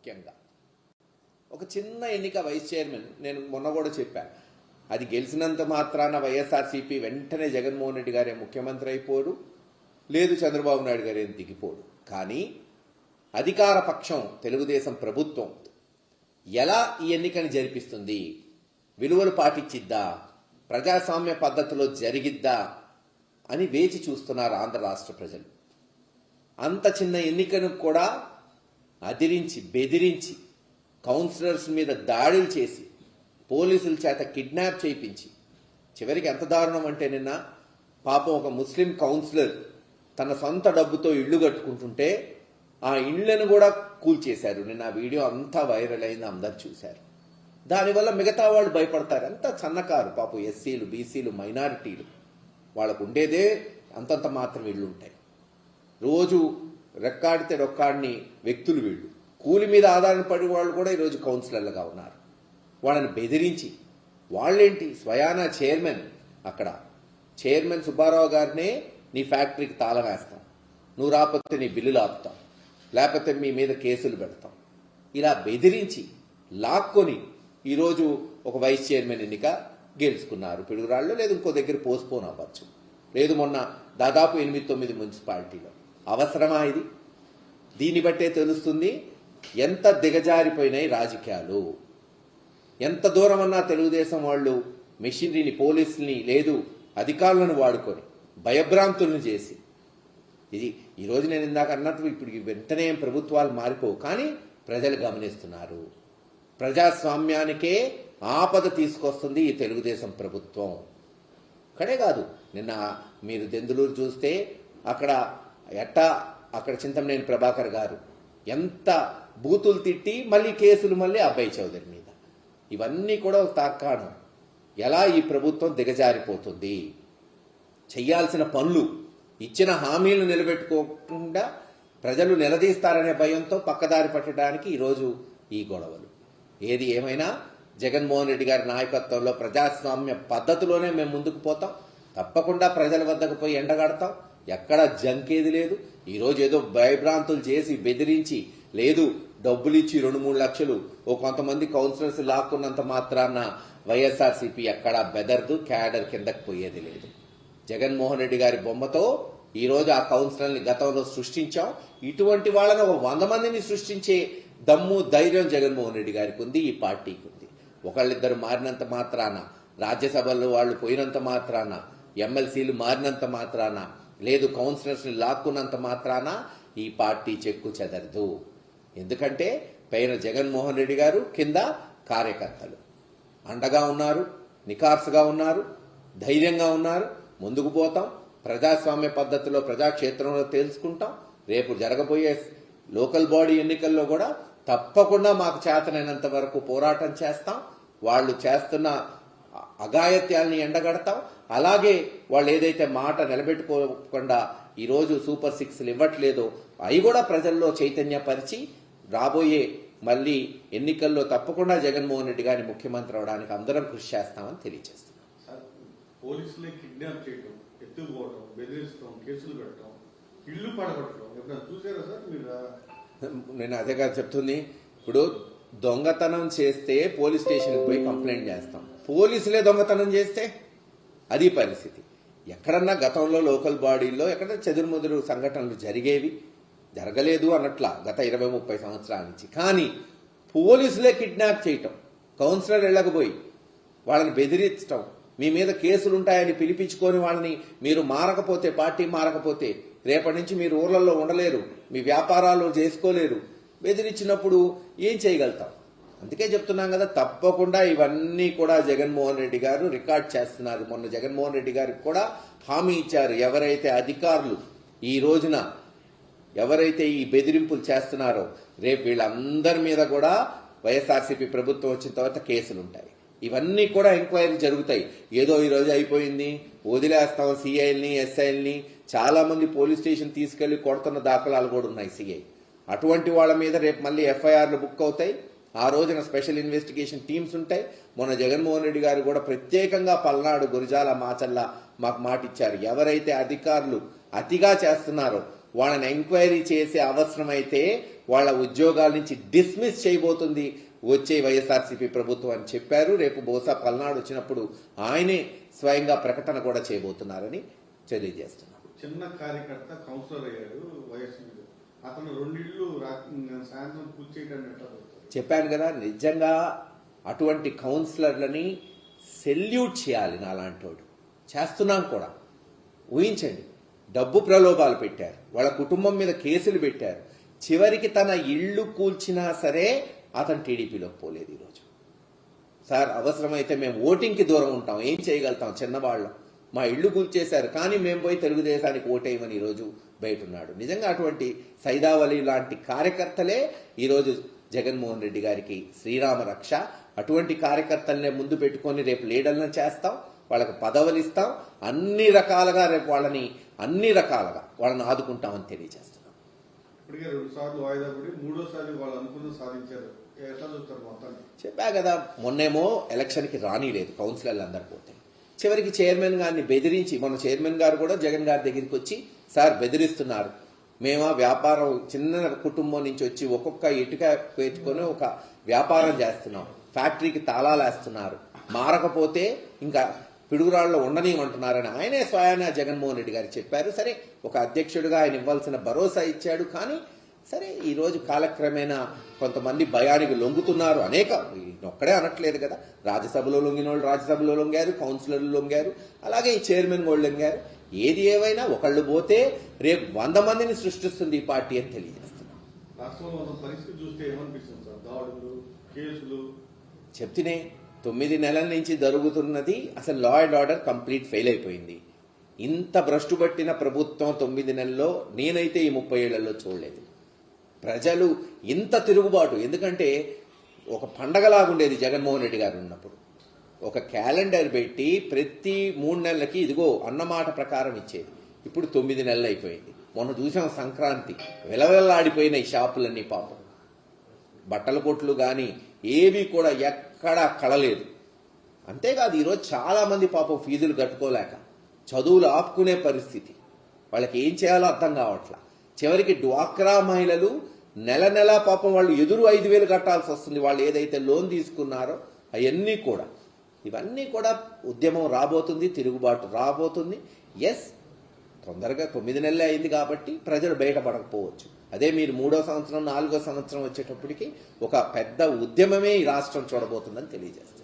ముఖ్యంగా. ఒక చిన్న ఎన్నిక వైస్ చైర్మన్ నేను మొన్న కూడా చెప్పాను అది గెలిచినంత మాత్రాన వైఎస్ఆర్సీపీ వెంటనే జగన్మోహన్ రెడ్డి గారే ముఖ్యమంత్రి అయిపోడు లేదు చంద్రబాబు నాయుడు గారే దిగిపోడు. కానీ అధికార పక్షం తెలుగుదేశం ప్రభుత్వం ఎలా ఈ ఎన్నికని జరిపిస్తుంది విలువలు పాటించిద్దా ప్రజాస్వామ్య పద్ధతిలో జరిగిద్దా అని వేచి చూస్తున్నారు ఆంధ్ర రాష్ట్ర ప్రజలు. అంత చిన్న ఎన్నికను కూడా అదిరించి బెదిరించి కౌన్సిలర్స్ మీద దాడులు చేసి పోలీసుల చేత కిడ్నాప్ చేయించి చివరికి ఎంత దారుణం అంటే నిన్న పాపం ఒక ముస్లిం కౌన్సిలర్ తన సొంత డబ్బుతో ఇళ్ళు కట్టుకుంటుంటే ఆ ఇళ్ళను కూడా కూల్చేశారు. నిన్న ఆ వీడియో అంతా వైరల్ అయింది అందరు చూశారు. దానివల్ల మిగతా వాళ్ళు భయపడతారు. అంత సన్నకారు పాపం ఎస్సీలు బీసీలు మైనారిటీలు. వాళ్ళకు ఉండేదే అంతంత మాత్రం ఇళ్ళు ఉంటాయి. రోజు రెక్కాడితే రొక్కాడిని వ్యక్తులు వీళ్ళు. కూలి మీద ఆధారపడి వాళ్ళు కూడా ఈరోజు కౌన్సిలర్లుగా ఉన్నారు. వాళ్ళని బెదిరించి వాళ్ళేంటి? స్వయానా చైర్మన్ అక్కడ. చైర్మన్ సుబ్బారావు గారినే నీ ఫ్యాక్టరీకి తాళం వేస్తాం. నువ్వు రాకపోతే నీ బిల్లులు ఆపుతాం లేకపోతే మీ మీద కేసులు పెడతాం. ఇలా బెదిరించి లాక్కొని ఈరోజు ఒక వైస్ చైర్మన్ ఎన్నిక గెలుచుకున్నారు. పిడుగురాళ్ళు లేదు ఇంకో దగ్గర పోస్ట్పోన్ అవ్వచ్చు. లేదు మొన్న దాదాపు ఎనిమిది తొమ్మిది మున్సిపాలిటీలో. అవసరమా ఇది? దీన్ని బట్టే తెలుస్తుంది ఎంత దిగజారిపోయినాయి రాజకీయాలు. ఎంత దూరం అన్నా తెలుగుదేశం వాళ్ళు మెషినరీని పోలీసుల్ని లేదు అధికారులను వాడుకొని భయభ్రాంతులను చేసి. ఇది ఈరోజు నేను ఇందాక అన్నట్టు ఇప్పుడు వెంటనే ప్రభుత్వాలు మారిపోవు కానీ ప్రజలు గమనిస్తున్నారు. ప్రజాస్వామ్యానికే ఆపద తీసుకొస్తుంది ఈ తెలుగుదేశం ప్రభుత్వం. ఇక్కడే కాదు నిన్న మీరు దెందులూరు చూస్తే అక్కడ ఎట్టా? అక్కడ చింతమనేని ప్రభాకర్ గారు. ఎంత బూతులు తిట్టి మళ్ళీ కేసులు మళ్ళీ అబ్బాయి చౌదరి మీద. ఇవన్నీ కూడా ఒక ఎలా ఈ ప్రభుత్వం దిగజారిపోతుంది? చేయాల్సిన పనులు ఇచ్చిన హామీలు నిలబెట్టుకోకుండా ప్రజలు నిలదీస్తారనే భయంతో పక్కదారి పట్టడానికి ఈరోజు ఈ గొడవలు. ఏది ఏమైనా జగన్మోహన్ రెడ్డి గారి నాయకత్వంలో ప్రజాస్వామ్య పద్ధతిలోనే మేము ముందుకు పోతాం. తప్పకుండా ప్రజల వద్దకు పోయి ఎండగడతాం. ఎక్కడ జంకేది లేదు. ఈరోజు ఏదో భయభ్రాంతులు చేసి బెదిరించి లేదు డబ్బులు ఇచ్చి రెండు మూడు లక్షలు. ఓ కొంతమంది కౌన్సిలర్స్ లాక్కున్నంత మాత్రాన వైఎస్ఆర్సీపీ ఎక్కడా బెదర్దు క్యాడర్ కిందకు పోయేది లేదు. జగన్మోహన్ రెడ్డి గారి బొమ్మతో ఈ రోజు ఆ కౌన్సిలర్ని గతంలో సృష్టించాం. ఇటువంటి వాళ్ళని ఒక వంద మందిని సృష్టించే దమ్ము ధైర్యం జగన్మోహన్ రెడ్డి గారికి ఉంది ఈ పార్టీకి ఉంది. ఒకళ్ళిద్దరు మారినంత మాత్రాన రాజ్యసభలో వాళ్ళు పోయినంత మాత్రాన ఎమ్మెల్సీలు మారినంత మాత్రాన లేదు కౌన్సిలర్స్ని లాక్కున్నంత మాత్రాన ఈ పార్టీ చెక్కు చెదరదు. ఎందుకంటే పైన జగన్మోహన్ రెడ్డి గారు కింద కార్యకర్తలు. అండగా ఉన్నారు నికార్సుగా ఉన్నారు ధైర్యంగా ఉన్నారు. ముందుకు పోతాం ప్రజాస్వామ్య పద్ధతిలో ప్రజాక్షేత్రంలో తెలుసుకుంటాం రేపు జరగబోయే లోకల్ బాడీ ఎన్నికల్లో కూడా తప్పకుండా మాకు చేతనైనంత వరకు పోరాటం చేస్తాం. వాళ్ళు చేస్తున్న అగాయత్యాల్ని ఎండగడతాం. అలాగే వాళ్ళు ఏదైతే మాట నిలబెట్టుకోకుండా ఈరోజు సూపర్ సిక్స్లు ఇవ్వట్లేదో అవి కూడా ప్రజల్లో చైతన్యపరిచి రాబోయే మళ్ళీ ఎన్నికల్లో తప్పకుండా జగన్మోహన్ రెడ్డి గారిని ముఖ్యమంత్రి అవడానికి అందరం కృషి చేస్తామని తెలియజేస్తున్నాం. పోలీసులే కిడ్నాప్ చేయటం ఎత్తుకుపోవటం బెదిరించడం కేసులు పెట్టడం ఇల్లు పడగొట్టడం ఎప్పుడైనా చూసారా సార్ మీరు? నేను అదే కాదు చెప్తుంది. ఇప్పుడు దొంగతనం చేస్తే పోలీస్ స్టేషన్కి పోయి కంప్లైంట్ చేస్తాం. పోలీసులే దొంగతనం చేస్తే అది పరిస్థితి. ఎక్కడన్నా గతంలో లోకల్ బాడీల్లో ఎక్కడ చెదురుముదురు సంఘటనలు జరిగేవి? జరగలేదు అన్నట్లా గత ఇరవై ముప్పై సంవత్సరాల నుంచి. కానీ పోలీసులే కిడ్నాప్ చేయటం కౌన్సిలర్ వెళ్ళకపోయి వాళ్ళని బెదిరించటం మీ మీద కేసులు ఉంటాయని పిలిపించుకొని వాళ్ళని మీరు మారకపోతే పార్టీ మారకపోతే రేపటి నుంచి మీరు ఊర్లలో ఉండలేరు మీ వ్యాపారాలు చేసుకోలేరు బెదిరించినప్పుడు ఏం చేయగలుగుతాం? అందుకే చెప్తున్నాం కదా తప్పకుండా ఇవన్నీ కూడా జగన్మోహన్ రెడ్డి గారు రికార్డ్ చేస్తున్నారు. మొన్న జగన్మోహన్ రెడ్డి గారికి కూడా హామీ ఇచ్చారు. ఎవరైతే అధికారులు ఈ రోజున ఎవరైతే ఈ బెదిరింపులు చేస్తున్నారో రేపు వీళ్ళందరి మీద కూడా వైఎస్ఆర్సీపీ ప్రభుత్వం వచ్చిన తర్వాత కేసులు ఉంటాయి. ఇవన్నీ కూడా ఎంక్వైరీ జరుగుతాయి. ఏదో ఈ రోజు అయిపోయింది వదిలేస్తాం సిఐల్ని ఎస్ఐల్ని. చాలా మంది పోలీస్ స్టేషన్ తీసుకెళ్ళి కొడుతున్న దాఖలాలు కూడా ఉన్నాయి సిఐ. అటువంటి వాళ్ళ మీద రేపు మళ్ళీ ఎఫ్ఐఆర్లు బుక్ అవుతాయి. ఆ రోజున స్పెషల్ ఇన్వెస్టిగేషన్ టీమ్స్ ఉంటాయి. మొన్న జగన్మోహన్ రెడ్డి గారు కూడా ప్రత్యేకంగా పల్నాడు గురిజాల మాచల్ల మాకు మాట ఇచ్చారు ఎవరైతే అధికారులు అతిగా చేస్తున్నారో వాళ్ళని ఎంక్వైరీ చేసే అవసరమైతే వాళ్ళ ఉద్యోగాల నుంచి డిస్మిస్ చేయబోతుంది వచ్చే వైఎస్ఆర్సీపీ ప్రభుత్వం అని చెప్పారు. రేపు బహుశా పల్నాడు వచ్చినప్పుడు ఆయనే స్వయంగా ప్రకటన కూడా చేయబోతున్నారని తెలియజేస్తున్నారు చిన్న కార్యకర్త కౌన్సిలర్ అయ్యాడు వైఎస్ అతను రెండిళ్ళు సాయంత్రం పూర్తి చేయడానికి చెప్పాను కదా నిజంగా అటువంటి కౌన్సిలర్లని సెల్యూట్ చేయాలి నాలాంటోడు. చేస్తున్నాం కూడా. ఊహించండి డబ్బు ప్రలోభాలు పెట్టారు వాళ్ళ కుటుంబం మీద కేసులు పెట్టారు. చివరికి తన ఇల్లు కూల్చినా సరే అతను టీడీపీలోకి పోలేదు ఈరోజు. సార్ అవసరమైతే మేము ఓటింగ్కి దూరం ఉంటాం ఏం చేయగలుగుతాం చిన్నవాళ్ళం. మా ఇల్లు కూల్చేశారు కానీ మేము పోయి తెలుగుదేశానికి ఓటేయమని ఈరోజు బయట ఉన్నాడు నిజంగా అటువంటి సైదావలి లాంటి కార్యకర్తలే ఈరోజు జగన్మోహన్ రెడ్డి గారికి శ్రీరామ రక్ష. అటువంటి కార్యకర్తలనే ముందు పెట్టుకొని రేపు లీడర్లను చేస్తాం వాళ్ళకి పదవులు ఇస్తాం అన్ని రకాలుగా రేపు వాళ్ళని అన్ని రకాలుగా వాళ్ళని ఆదుకుంటామని మొత్తాన్ని చెప్పా కదా మొన్నేమో ఎలక్షన్కి రానిలేదు కౌన్సిలర్లు అందరు పోతే. చివరికి చైర్మన్ గారిని బెదిరించి మన చైర్మన్ గారు కూడా జగన్ గారి దగ్గరికి వచ్చి సార్ బెదిరిస్తున్నారు. మేము ఆ వ్యాపారం చిన్న కుటుంబం నుంచి వచ్చి ఒక్కొక్క ఇటుక పేర్చుకొని ఒక వ్యాపారం చేస్తున్నాం. ఫ్యాక్టరీకి తాళాలు వేస్తున్నారు. మారకపోతే ఇంకా పిడుగురాళ్ళలో ఉండనివ్వమంటున్నారని ఆయనే స్వయాన జగన్మోహన్ రెడ్డి గారు చెప్పారు. సరే ఒక అధ్యక్షుడిగా ఆయన ఇవ్వాల్సిన భరోసా ఇచ్చాడు. కానీ సరే ఈరోజు కాలక్రమేణా కొంతమంది భయానికి లొంగుతున్నారు. అనేక ఒక్కడే అనట్లేదు కదా. రాజ్యసభలో లొంగిన వాళ్ళు రాజ్యసభలో లొంగారు కౌన్సిలర్లు లొంగారు. అలాగే ఈ చైర్మన్ వాళ్ళు లొంగారు. ఏది ఏమైనా ఒకళ్ళు పోతే రేపు వంద మందిని సృష్టిస్తుంది ఈ పార్టీ అని కేసులు? చెప్తేనే తొమ్మిది నెలల నుంచి జరుగుతున్నది అసలు law and order complete fail అయిపోయింది. ఇంత భ్రష్టు పట్టిన ప్రభుత్వం తొమ్మిది నెలల్లో నేనైతే ఈ ముప్పై ఏళ్ళలో చూడలేదు. ప్రజలు ఇంత తిరుగుబాటు ఎందుకంటే ఒక పండగలాగుండేది జగన్మోహన్ రెడ్డి గారు ఉన్నప్పుడు. ఒక క్యాలెండర్ పెట్టి ప్రతి మూడు నెలలకి ఇదిగో అన్నమాట ప్రకారం ఇచ్చేది. ఇప్పుడు తొమ్మిది నెలలు అయిపోయింది. మొన్న చూసాం సంక్రాంతి. వెలవెల్లాడిపోయిన ఈ షాపులన్నీ పాపం. బట్టల కొట్లు కానీ ఏవి కూడా ఎక్కడా కళలేదు. అంతేకాదు ఈరోజు చాలామంది పాపం ఫీజులు కట్టుకోలేక చదువులు ఆపుకునే పరిస్థితి. వాళ్ళకి ఏం చేయాలో అర్థం కావట్లా. చివరికి డ్వాక్రా మహిళలు నెల నెల పాపం వాళ్ళు ఎదురు ఐదు వేలు కట్టాల్సి వస్తుంది. వాళ్ళు ఏదైతే లోన్ తీసుకున్నారో అవన్నీ కూడా. ఇవన్నీ కూడా ఉద్యమం రాబోతుంది తిరుగుబాటు రాబోతుంది. ఎస్ తొందరగా తొమ్మిది నెలలే అయింది కాబట్టి ప్రజలు బయటపడకపోవచ్చు. అదే మీరు మూడో సంవత్సరం నాలుగో సంవత్సరం వచ్చేటప్పటికి ఒక పెద్ద ఉద్యమమే ఈ రాష్ట్రం చూడబోతుందని తెలియజేస్తారు